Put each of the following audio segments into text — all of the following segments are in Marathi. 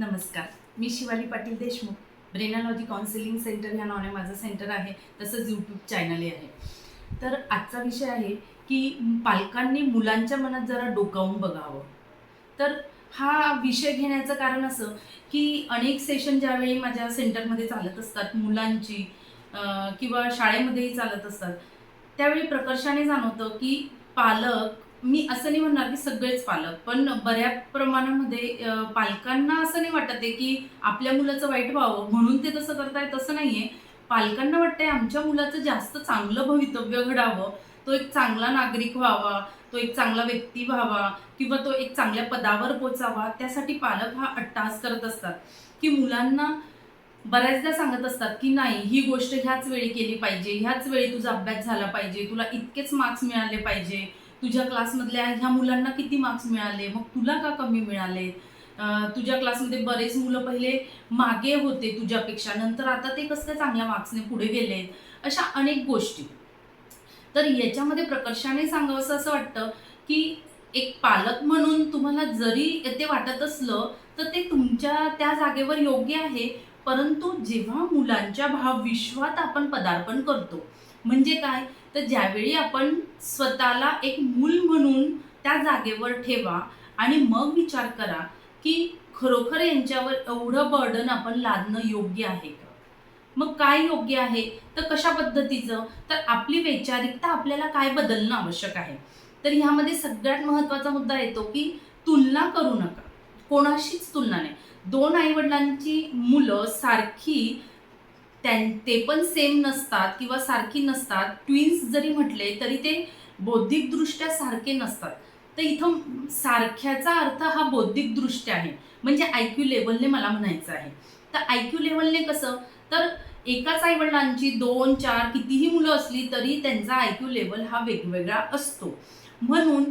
नमस्कार. मी Shivali Patil Deshmukh Brainology counselling centre ह्या नावाने माझं सेंटर आहे तसंच यूट्यूब चॅनलही आहे. तर आजचा विषय आहे की पालकांनी मुलांच्या मनात जरा डोकावून बघावं. तर हा विषय घेण्याचं कारण असं की अनेक सेशन ज्यावेळी माझ्या सेंटरमध्ये चालत असतात मुलांची किंवा शाळेमध्येही चालत असतात त्यावेळी प्रकर्षाने जाणवतं की पालक मी असं नाही म्हणणार की सगळेच पालक पण बऱ्याच प्रमाणामध्ये पालकांना असं नाही वाटत आहे की आपल्या मुलाचं वाईट व्हावं म्हणून ते तसं करताय तसं नाहीये. पालकांना वाटतंय आमच्या मुलाचं जास्त चांगलं भवितव्य घडावं तो एक चांगला नागरिक व्हावा तो एक चांगला व्यक्ती व्हावा किंवा तो एक चांगल्या पदावर पोचावा त्यासाठी पालक हा अट्टास करत असतात. की मुलांना बऱ्याचदा सांगत असतात की नाही ही गोष्ट ह्याच वेळी केली पाहिजे ह्याच वेळी तुझा अभ्यास झाला पाहिजे तुला इतकेच मार्क्स मिळाले पाहिजे. तुझ्या क्लासमधल्या ह्या मुलांना किती मार्क्स मिळाले? मग तुला का कमी मिळाले? तुझ्या क्लासमध्ये बरेच मुलं पहिले मागे होते तुझ्यापेक्षा. नंतर आता ते कसं काय चांगल्या मार्क्सने पुढे गेले? अशा अनेक गोष्टी. तर याच्यामध्ये प्रकर्षाने सांगावंसं असं वाटतं की एक पालक म्हणून तुम्हाला जरी ते वाटत असलं तर ते तुमच्या त्या जागेवर योग्य आहे. परंतु जेव्हा मुलांच्या भावविश्वात आपण पदार्पण करतो म्हणजे काय? तर ज्यावेळी आपण स्वतःला एक मूल म्हणून त्या जागेवर ठेवा आणि मग विचार करा की खरोखर यांच्यावर एवढं बर्डन आपण लादणं योग्य आहे का? मग काय योग्य आहे? तर कशा पद्धतीचं? तर आपली वैचारिकता आपल्याला काय बदलणं आवश्यक आहे? तर ह्यामध्ये सगळ्यात महत्त्वाचा मुद्दा येतो की तुलना करू नका. कोणाशीच तुलना नाही. दोन आईवडिलांची मुलं सारखी त्यां ते पण सेम नसतात किंवा सारखी नसतात. ट्विन्स जरी म्हटले तरी ते बौद्धिकदृष्ट्या सारखे नसतात. तर इथं सारख्याचा अर्थ हा बौद्धिकदृष्ट्या आहे. म्हणजे आय क्यू लेवलने मला म्हणायचं आहे. तर आय क्यू लेवलने कसं? तर एकाच आईवडिलांची दोन चार कितीही मुलं असली तरी त्यांचा आय क्यू लेवल हा वेगवेगळा असतो. म्हणून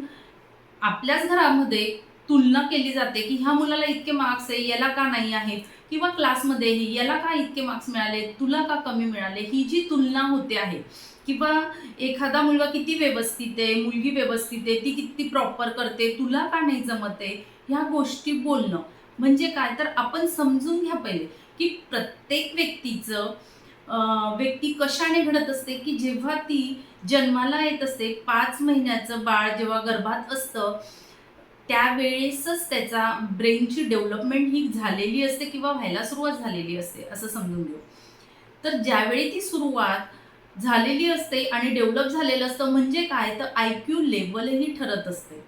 आपल्याच घरामध्ये तुलना केली जाते की ह्या मुलाला इतके मार्क्स आहे याला का नाही आहेत किंवा क्लासमध्येही याला का इतके मार्क्स मिळाले? तुला का कमी मिळाले? ही जी तुलना होते आहे किंवा एखादा मुलगा किती व्यवस्थित आहे मुलगी व्यवस्थित आहे ती किती प्रॉपर करते तुला का नाही जमत आहे? ह्या गोष्टी बोलणं. म्हणजे काय? तर आपण समजून घ्या पहिले की प्रत्येक व्यक्तीचं व्यक्ती कशाने घडत असते की जेव्हा ती जन्माला येत असते पाच महिन्याचं बाळ जेव्हा गर्भात असतं त्यावेळेसच त्याचा ब्रेनची डेव्हलपमेंट ही झालेली असते किंवा व्हायला सुरुवात झालेली असते असं समजून घेऊ. तर ज्यावेळी ती सुरुवात झालेली असते आणि डेव्हलप झालेलं असतं म्हणजे काय? तर आय क्यू लेवलही ठरत असते.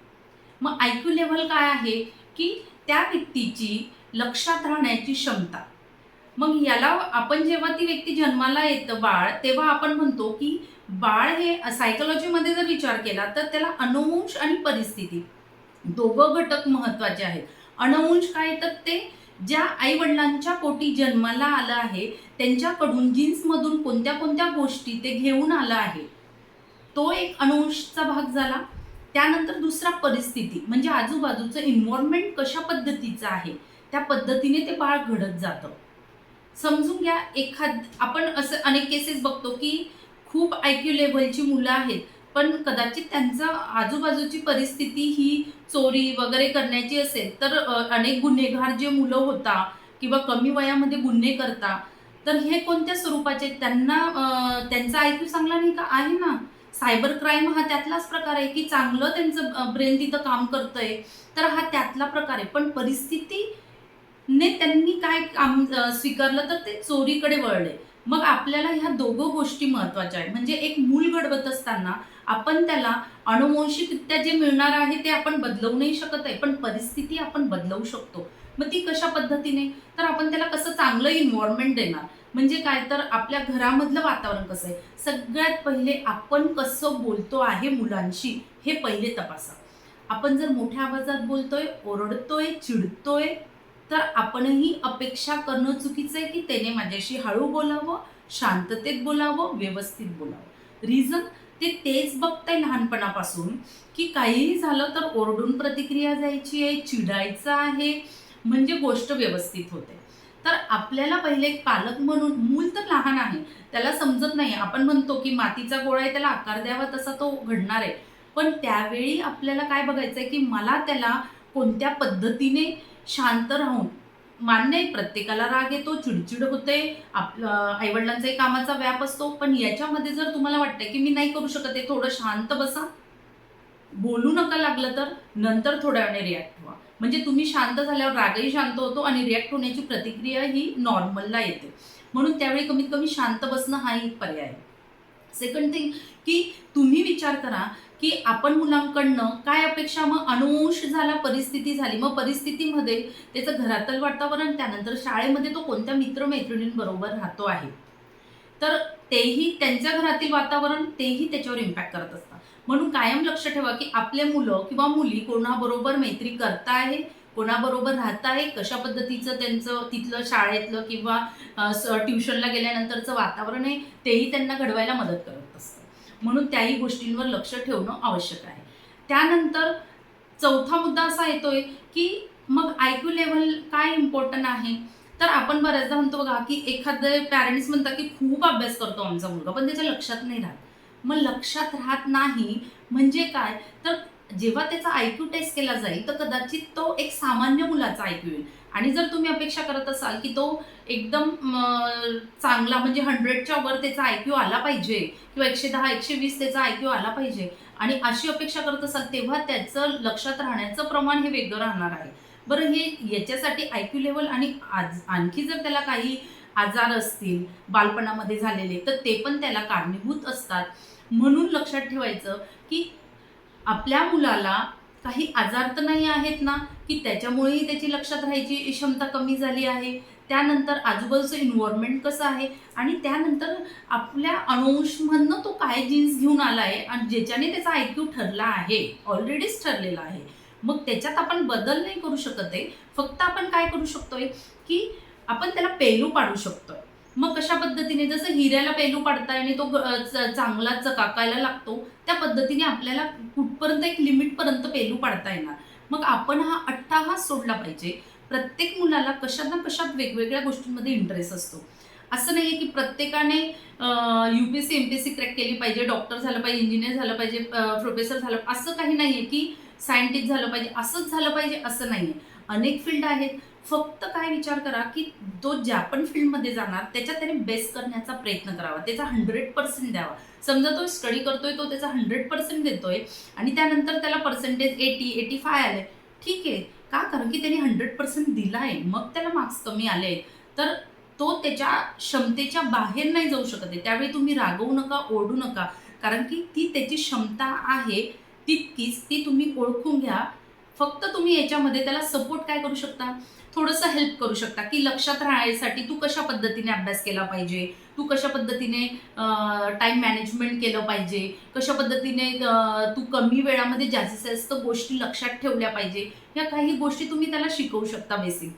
मग आय क्यू लेवल काय आहे? की त्या व्यक्तीची लक्षात राहण्याची क्षमता. मग याला आपण जेव्हा ती व्यक्ती जन्माला येतं बाळ तेव्हा आपण म्हणतो की बाळ हे सायकोलॉजीमध्ये जर विचार केला तर त्याला अनुवंश आणि परिस्थिती. दोघं घटक महत्त्वाचे आहेत. अणवंश काय तर ते ज्या आई वडिलांच्या पोटी जन्माला आलं आहे त्यांच्याकडून जीन्समधून कोणत्या कोणत्या गोष्टी ते घेऊन आलं आहे तो एक अणुवंशचा भाग झाला. त्यानंतर दुसरा परिस्थिती म्हणजे आजूबाजूचं इन्व्हॉर्मेंट कशा पद्धतीचं आहे त्या पद्धतीने ते बाळ घडत जातं. समजून घ्या एखाद आपण असं अनेक केसेस बघतो की खूप आय क्यू लेव्हलची मुलं आहेत पण कदाचित त्यांचा आजूबाजूची परिस्थिती ही चोरी वगैरे करण्याची असेल तर अनेक गुन्हेगार जे मुलं होता किंवा कमी वयामध्ये गुन्हे करता तर हे कोणत्या स्वरूपाचे त्यांना त्यांचा आयक्यू चांगला नाही का? आहे ना? सायबर क्राईम हा त्यातलाच प्रकार आहे की चांगलं त्यांचं ब्रेन तिथं काम करतंय तर हा त्यातला प्रकार आहे. पण परिस्थिती ने त्यांनी काय काम स्वीकारलं तर ते चोरीकडे वळले. मग आपल्याला ह्या दोघं गोष्टी महत्त्वाच्या आहेत. म्हणजे एक मूल घडवत असताना आपण त्याला अनुवंशिकरित्या जे मिळणार आहे ते आपण बदलवू नाही शकत आहे पण परिस्थिती आपण बदलवू शकतो. मग ती कशा पद्धतीने? तर आपण त्याला कसं चांगलं इन्व्हॉर्मेंट देणार? म्हणजे काय? तर आपल्या घरामधलं वातावरण कसं आहे? सगळ्यात पहिले आपण कसं बोलतो आहे मुलांशी हे पहिले तपासा. आपण जर मोठ्या आवाजात बोलतोय ओरडतोय चिडतोय तर आपणही अपेक्षा करणं चुकीचं आहे की त्याने माझ्याशी हळू बोलावं शांततेत बोलावं व्यवस्थित बोलावं. रिझन ते तेच बघताय लहानपणापासून की काहीही झालं तर ओरडून प्रतिक्रिया द्यायची आहे चिडायचं आहे म्हणजे गोष्ट व्यवस्थित होते. तर आपल्याला पहिले एक पालक म्हणून मूल तर लहान आहे त्याला समजत नाही. आपण म्हणतो की मातीचा गोळा आहे त्याला आकार द्यावा तसा तो घडणार आहे. पण त्यावेळी आपल्याला काय बघायचं आहे की मला त्याला कोणत्या पद्धतीने शांत राहून मान्य आहे प्रत्येकाला राग येतो चिडचिड होते आपलं आईवडिलांचाही कामाचा व्याप असतो पण याच्यामध्ये जर तुम्हाला वाटतं की मी नाही करू शकत आहे थोडं शांत बसा. बोलू नका लागलं तर नंतर थोड्या वेळाने रिॲक्ट व्हा. म्हणजे तुम्ही शांत झाल्यावर रागही शांत होतो आणि रिॲक्ट होण्याची प्रतिक्रिया ही नॉर्मलला येते. म्हणून त्यावेळी कमीत कमी शांत बसणं हा एक पर्याय आहे. सेकंड थिंग की तुम्ही विचार करा की आपण मुलांकडनं काय अपेक्षा? मग अनुवंश झाला परिस्थिती झाली. मग परिस्थितीमध्ये त्याचं घरातलं वातावरण त्यानंतर शाळेमध्ये तो कोणत्या मित्रमैत्रिणींबरोबर राहतो आहे? तर तेही त्यांच्या घरातील वातावरण तेही त्याच्यावर इम्पॅक्ट करत असतात म्हणून कायम लक्ष ठेवा की आपले मुलं किंवा मुली कोणाबरोबर मैत्री करता आहे कोणाबरोबर राहत आहे कशा पद्धतीचं त्यांचं तिथलं शाळेतलं किंवा ट्युशनला गेल्यानंतरचं वातावरण आहे तेही त्यांना घडवायला मदत करत म्हणून त्याही गोष्टींवर लक्ष ठेवणं आवश्यक आहे. त्यानंतर चौथा मुद्दा असा येतोय की मग आय क्यू लेवल काय इम्पॉर्टंट आहे? तर आपण बऱ्याचदा म्हणतो बघा की एखादे पॅरेंट्स म्हणतात की खूप अभ्यास करतो आमचा मुलगा पण त्याच्या लक्षात नाही राहत. मग लक्षात राहत नाही म्हणजे काय? तर जेव्हा त्याचा आय क्यू टेस्ट केला जाईल तर कदाचित तो एक सामान्य मुलाचा आय क्यू येईल. आणि जर तुम्ही अपेक्षा करत असाल की तो एकदम चांगला म्हणजे हंड्रेडच्या वर त्याचा आय क्यू आला पाहिजे किंवा एकशे दहा एकशे वीस त्याचा आय क्यू आला पाहिजे आणि अशी अपेक्षा करत असाल तेव्हा त्याचं लक्षात राहण्याचं प्रमाण हे वेगळं राहणार आहे. बरं हे याच्यासाठी आय क्यू लेवल आणि आज आणखी जर त्याला काही आजार असतील बालपणामध्ये झालेले तर ते पण त्याला कारणीभूत असतात. म्हणून लक्षात ठेवायचं की आपल्या मुलाला काही आजार तर नाही आहेत ना? की त्याच्यामुळेही त्याची लक्षात राहायची क्षमता कमी झाली आहे. त्यानंतर आजूबाजूचं इन्व्हायरमेंट कसं आहे? आणि त्यानंतर आपल्या अणुवंशमधनं तो काय जीन्स घेऊन आला आहे आणि ज्याच्याने त्याचा आय क्यू ठरला आहे ऑलरेडीच ठरलेला आहे. मग त्याच्यात आपण बदल नाही करू शकत आहे. फक्त आपण काय करू शकतोय? की आपण त्याला पेलू पाडू शकतोय. मग कशा पद्धतीने? जसं हिऱ्याला पेलू पाडताय आणि तो चांगला चकाकायला लागतो त्या पद्धतीने आपल्याला कुठपर्यंत एक लिमिटपर्यंत पेलू पाडता येणार. मग आपण हा अट्टाहास सोडला पाहिजे. प्रत्येक मुलाला कशात ना कशात वेगवेगळ्या गोष्टींमध्ये इंटरेस्ट असतो. असं नाही आहे की प्रत्येकाने U P S C M P S C crack केली पाहिजे डॉक्टर झालं पाहिजे इंजिनियर झालं पाहिजे प्रोफेसर झालं असं काही नाही आहे की सायंटिस्ट झालं पाहिजे असंच झालं पाहिजे असं नाही आहे अनेक फील्ड आहेत. फक्त काय विचार करा की तो ज्या पण फील्डमध्ये जाणार त्याच्यात त्याने बेस्ट करण्याचा प्रयत्न करावा. त्याचा हंड्रेड पर्सेंट द्यावा. समजा तो स्टडी करतोय तो त्याचा हंड्रेड पर्सेंट देतोय आणि त्यानंतर त्याला पर्सेंटेज एटी एटी फाय आले ठीक आहे. का? कारण की त्याने हंड्रेड पर्सेंट दिला आहे मग त्याला मार्क्स कमी आले आहेत तर तो त्याच्या क्षमतेच्या बाहेर नाही जाऊ शकत आहे. त्यावेळी तुम्ही रागवू नका ओढू नका. कारण की ती त्याची क्षमता आहे तितकीच ती तुम्ही ओळखून घ्या. फक्त तुम्ही याच्यामध्ये त्याला सपोर्ट काय करू शकता? थोडंसं हेल्प करू शकता की लक्षात राहण्यासाठी तू कशा पद्धतीने अभ्यास केला पाहिजे? तू कशा पद्धतीने टाईम मॅनेजमेंट केलं पाहिजे? कशा पद्धतीने तू कमी वेळामध्ये जास्तीत जास्त गोष्टी लक्षात ठेवल्या पाहिजे? या काही गोष्टी तुम्ही त्याला शिकवू शकता बेसिक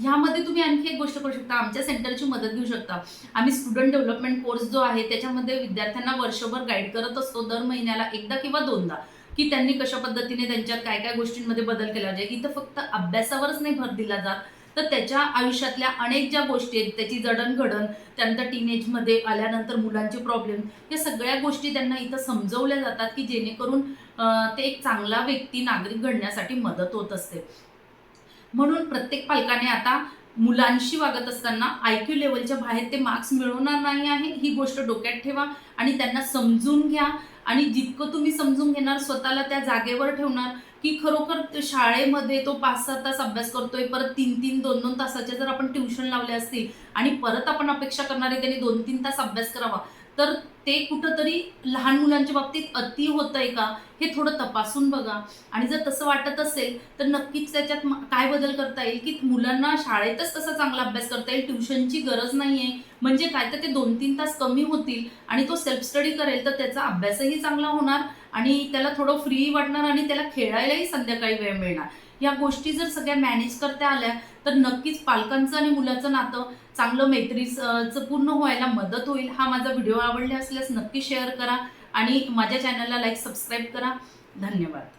ह्यामध्ये तुम्ही आणखी एक गोष्ट करू शकता. आमच्या सेंटरची मदत घेऊ शकता. आम्ही स्टुडंट डेव्हलपमेंट कोर्स जो आहे त्याच्यामध्ये विद्यार्थ्यांना वर्षभर गाईड करत असतो दर महिन्याला एकदा किंवा दोनदा. की त्यांनी कशा पद्धतीने त्यांच्यात काय काय गोष्टींमध्ये बदल केला. पाहिजे इथं फक्त अभ्यासावरच नाही भर दिला जात. तर त्याच्या आयुष्यातल्या अनेक ज्या गोष्टी आहेत त्याची जडणघडण त्यानंतर टीनेजमध्ये आल्यानंतर मुलांचे प्रॉब्लेम या सगळ्या गोष्टी त्यांना इथं समजवल्या जातात की जेणेकरून ते एक चांगला व्यक्ती नागरिक घडण्यासाठी मदत होत असते. म्हणून प्रत्येक पालकाने आता मुलांशी वागत असताना आय क्यू लेवलच्या बाहेर ते मार्क्स मिळवणार नाही आहे ही गोष्ट डोक्यात ठेवा आणि त्यांना समजून घ्या. आणि जितकं तुम्ही समजून घेणार स्वतःला त्या जागेवर ठेवणार की खरोखर शाळेमध्ये तो पाच सहा तास अभ्यास करतोय परत तीन तीन दोन दोन तासाचे जर आपण ट्युशन लावले असतील आणि परत आपण अपेक्षा करणार आहे त्यांनी दोन तीन तास अभ्यास करावा तर ते कुठंतरी लहान मुलांच्या बाबतीत अति होतंय का हे थोडं तपासून बघा. आणि जर तसं वाटत असेल तर नक्कीच त्याच्यात काय बदल करता येईल? की मुलांना शाळेतच तसा चांगला अभ्यास करता येईल? ट्युशनची गरज नाही आहे म्हणजे काय? तर ते दोन तीन तास कमी होतील आणि तो सेल्फ स्टडी करेल तर त्याचा अभ्यासही चांगला होणार आणि त्याला थोडं फ्री वाटणार आणि त्याला खेळायलाही संध्याकाळी वेळ मिळणार. या गोष्टी जर सगळ्या मॅनेज करता आल्या तर नक्कीच पालकांचं आणि मुलाचं नातं चांगलं मैत्रीचं पूर्ण व्हायला मदत होईल. हा माझा व्हिडिओ आवडला असल्यास नक्की शेअर करा आणि माझ्या चॅनलला लाईक सबस्क्राईब करा. धन्यवाद.